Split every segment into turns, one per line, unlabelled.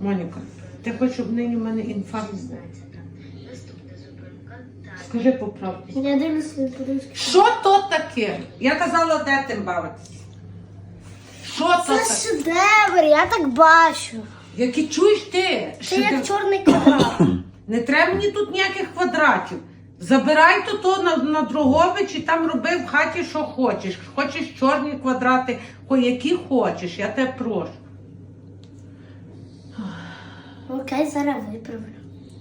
Моніка, ти хочеш, щоб нині в мене інфаркт? Скажи по правді.
Я дивлюсь свої подушки.
Що то таке? Я казала, де тим бавитися. Що то
Це
таке?
шедевр, я так бачу.
Які чуєш ти?
Це як чорний квадрат.
Не треба мені тут ніяких квадратів. Забирай то, то на, на Дрогович і там роби в хаті, що хочеш. Хочеш чорні квадрати, які хочеш, я тебе прошу.
Окей, зараз виправлю.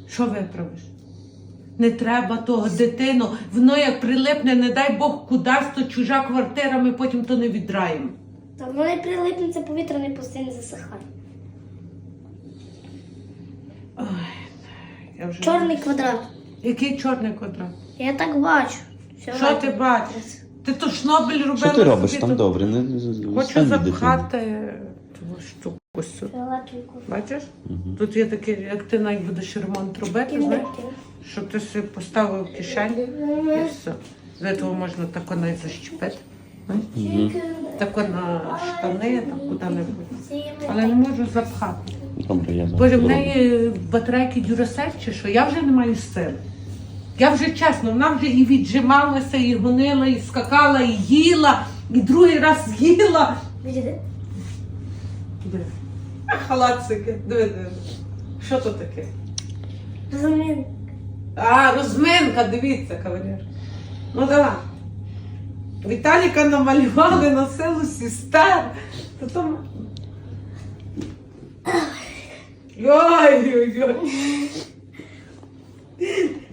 Що виправиш? Не треба того, дитину. Воно як прилипне, не дай Бог кудись, то чужа квартира, ми потім то не відраємо.
Та воно не прилипне, це повітря не постійно засихає.
Ой, я вже...
Чорний квадрат.
Який чорний квадрат?
Я так бачу. Все
Що ти бачиш? Ти то шнобель робила?
Що ти робиш
собі
там
тут?
добре? Не,
Хочу запхати ту штуку.
Фіолетовий квадрат.
Бачиш? Тут є таке, як ти навіть будеш ремонт робити, знаєш, щоб ти собі поставив в кишені і все. З цього можна тако навіть защепити. знаєш. Тако на штани, так куди-небудь. Але не можу запхати.
Добре, я
Боже, в неї батарейки дюрасель чи що? Я вже не маю сили. Я вже чесно, вона вже і віджималася, і гонила, і скакала, і їла, і другий раз їла.
Відійди.
А халацики, диви, диви. Що то таке?
Замін.
А, розминка, дивіться, кавалер. Ну давай. Віталіка намалювали на силу сестер. То там... Йой-йой-йой.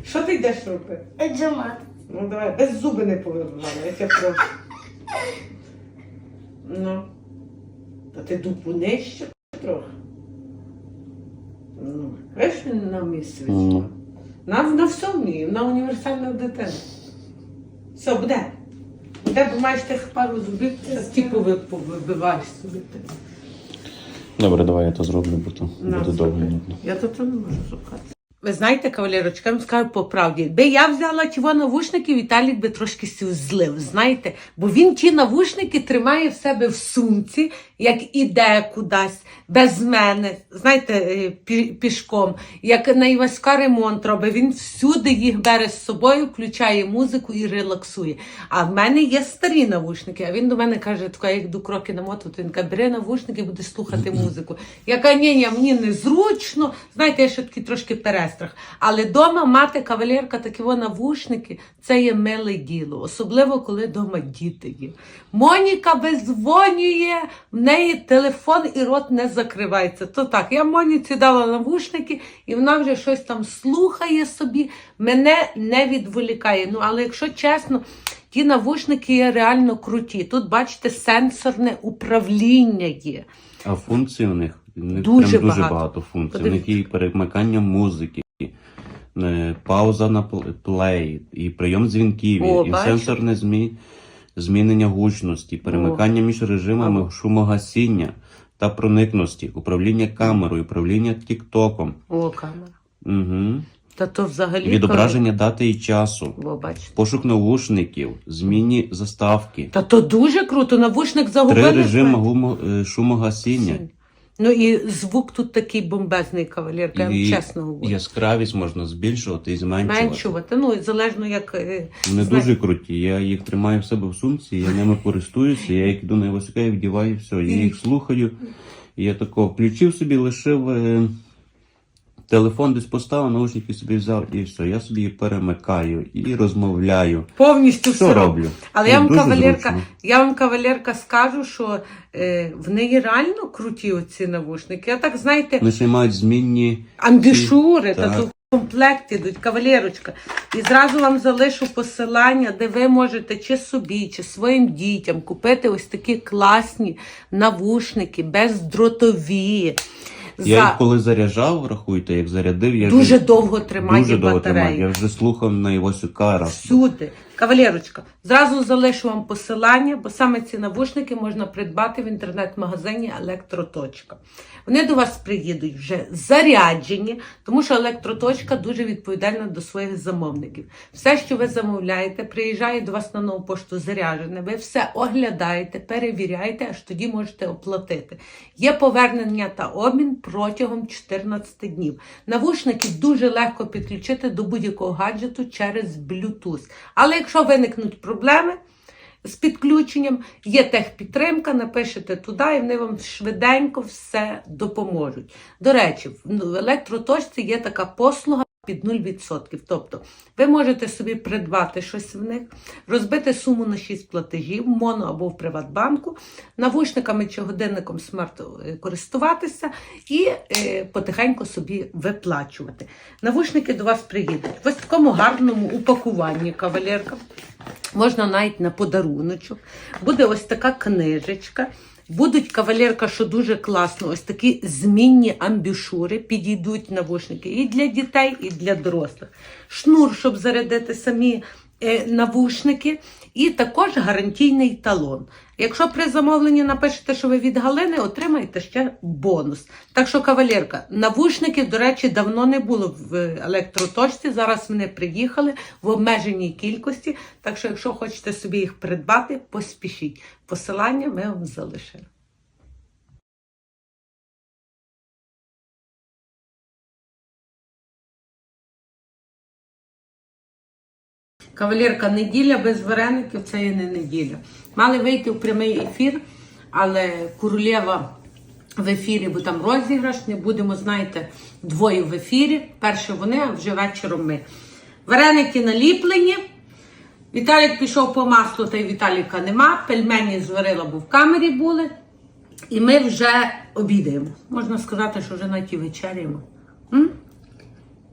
Що ти йдеш робити?
Еджамат.
Ну давай, без зуби не повинна, я тебе прошу. Ну. Та ти дупу нижче трохи. Ну, знаєш, він на місці
Ну.
відчував. На, на все вміє, на універсальна дитина. Все, буде. Буде, бо маєш тих пару зубів, це типу вибиваєш собі. ти.
Добре, давай я то зроблю, бо то буде довго.
Я то не можу шукати. Ви знаєте, кавалерочка, я вам скажу по правді. Би я взяла ті навушники, Віталік би трошки злив, знаєте? Бо він ті навушники тримає в себе в сумці, як іде кудись, без мене, знаєте, е, пішком. Як на Іваська ремонт робить, він всюди їх бере з собою, включає музику і релаксує. А в мене є старі навушники, а він до мене каже, така, як йду кроки на моту, то він каже, бери навушники, буде слухати музику. Я кажу, ні, ні, мені незручно. Знаєте, я ще такий трошки перестрах. Але вдома мати кавалерка такі навушники, це є миле діло. Особливо, коли вдома діти є. Моніка визвонює, в неї телефон і рот не закривається. То так, я Моніці дала навушники, і вона вже щось там слухає собі, мене не відволікає. Ну, але якщо чесно, ті навушники є реально круті. Тут, бачите, сенсорне управління є.
А функцій у них, них
Дуже
прям дуже
багато.
багато, функцій. У
Подивіться.
них є і перемикання музики, е, пауза на пл- плей, і прийом дзвінків,
О,
і
бачиш?
сенсорне змі... змінення гучності, перемикання між режимами шумогасіння та проникності, управління камерою, управління тіктоком,
О, камера.
угу.
Та то взагалі.
відображення дати і часу,
бачите.
пошук навушників, змінні заставки,
Та то дуже круто, навушник загубили.
три режими гумо... е, шумогасіння.
Ну і звук тут такий бомбезний кавалерка, я вам
І
чесно говорю.
яскравість можна збільшувати і зменшувати.
Меншувати. Ну, і залежно як. е,
Вони
зна-
дуже круті. Я їх тримаю в себе в сумці, я ними користуюся, я їх йду на висока і вдіваю, все. Я їх слухаю. І я тако включив собі, лишив е, телефон десь поставив, наушники собі взяв і все. Я собі перемикаю і розмовляю.
Повністю все
роблю?
Але
Ну,
я вам кавалерка,
зручно.
я вам кавалерка скажу, що е, в неї реально круті оці навушники. Я так знаєте,
Вони ще мають змінні.
Амбішури, та тут комплект ідуть, кавалерочка. І зразу вам залишу посилання, де ви можете чи собі, чи своїм дітям купити ось такі класні навушники, бездротові.
Я
За
їх коли заряджав, рахуйте, як зарядив, я
дуже
вже
довго тримає
дуже довго
батарею.
тримаю. Я вже слухав на Івасюка раз.
Всюди. Кавалерочка, зразу залишу вам посилання, бо саме ці навушники можна придбати в інтернет-магазині Електроточка. Вони до вас приїдуть вже заряджені, тому що електроточка дуже відповідальна до своїх замовників. Все, що ви замовляєте, приїжджає до вас на нову пошту заряджене. Ви все оглядаєте, перевіряєте, аж тоді можете оплатити. Є повернення та обмін протягом 14 днів. Навушники дуже легко підключити до будь-якого гаджету через Bluetooth. Але якщо виникнуть проблеми, з підключенням, є техпідтримка, напишете туди, і вони вам швиденько все допоможуть. До речі, в електроточці є така послуга під 0%. Тобто ви можете собі придбати щось в них, розбити суму на 6 платежів, моно або в Приватбанку, навушниками чи годинником смарт е, користуватися і е, потихеньку собі виплачувати. Навушники до вас приїдуть в ось такому гарному упакуванні кавалерка. Можна навіть на подаруночок. Буде ось така книжечка. Будуть кавалерка, що дуже класно, ось такі змінні амбішури, підійдуть навушники і для дітей, і для дорослих. Шнур, щоб зарядити самі навушники, і також гарантійний талон. Якщо при замовленні напишете, що ви від Галини, отримаєте ще бонус. Так що, кавалерка, навушників, до речі, давно не було в електроточці. Зараз вони приїхали в обмеженій кількості. Так що, якщо хочете собі їх придбати, поспішіть. Посилання ми вам залишили. Кавалерка, неділя без вареників це є не неділя. Мали вийти в прямий ефір, але королева в ефірі, бо там розіграш, не будемо, знаєте, двоє в ефірі. Перше вони, а вже вечором ми. Вареники наліплені. Віталік пішов по маслу, та й Віталіка нема. Пельмені зварила, бо в камері були. І ми вже обідаємо. Можна сказати, що вже навіть і вечеряємо. М?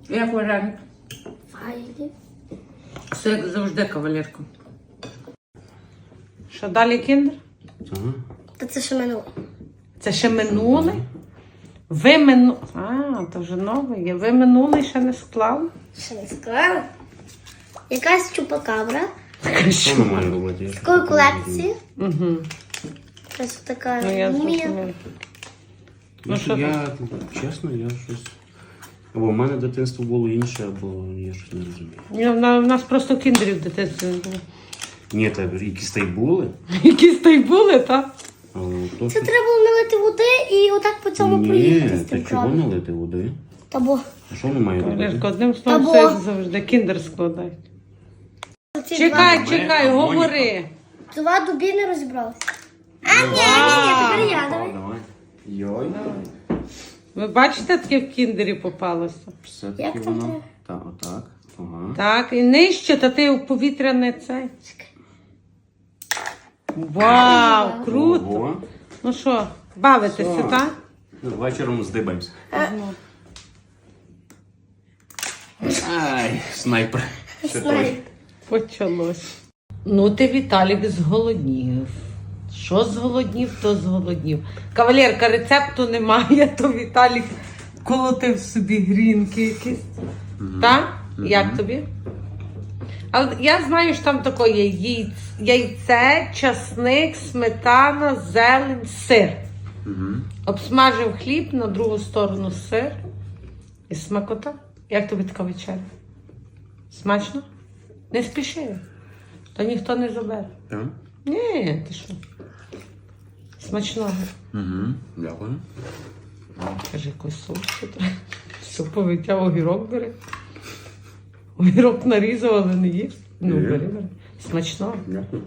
Як вареник?
Файні.
Все як завжди, кавалерка. Що далі кіндер?
Ага.
Та це ще минуло.
Це ще минуле? Ви мину... А, то вже нове є. Ви минуле ще не склали?
Ще не склала. Якась чупакабра.
Що ми маємо робити?
З такої колекції.
Угу.
Ось така
Ну, я
мумія.
Ну,
Я,
що
я, чесно, я щось. Або в мене дитинство було інше, або я щось не розумію.
На- в нас просто кіндерів в дитинстві не було.
Ні, та якісь та й були,
Якісь та й були, так?
але то,
Це
що...
треба було налити води і отак по цьому проїхати
Ні,
з
та
тим
чого
крабом.
налити води?
Та бо.
А що вони мають робити?
Одним словом, все завжди. Кіндер складають.
Оці
Чекай,
два-
чекай,
Моніка.
говори.
Два дубі не розібралися. А, ні, ні, ні, тепер я, давай.
Давай. Йой.
Ви бачите, таке в кіндері попалося?
Все-таки
Як там
воно.
треба?
Так, отак. Ага.
Так, і нижче, та ти у повітря не цей. Вау, круто!
Ого.
Ну що, бавитеся,
Все.
так?
Ну, Вечором здибаємося. Ай, снайпер. Ще той.
Почалось. Ну, ти Віталік зголоднів. Що зголоднів, то зголоднів. Кавалерка, рецепту немає, то Віталік колотив собі грінки якісь. Так? Як тобі? Але я знаю, що там таке є яйце, часник, сметана, зелень, сир.
Мгм.
Обсмажив хліб, на другу сторону сир і смакота. Як тобі така вечеря? Смачно? Не спіши. То ніхто не забере. Ні, ти що? Смачного.
Угу. Дякую.
Каже, якийсь соус треба. Все повитяв огірок бери. Огірок нарізав, але не їсть. Ну, бери, бери. Смачного.
Дякую.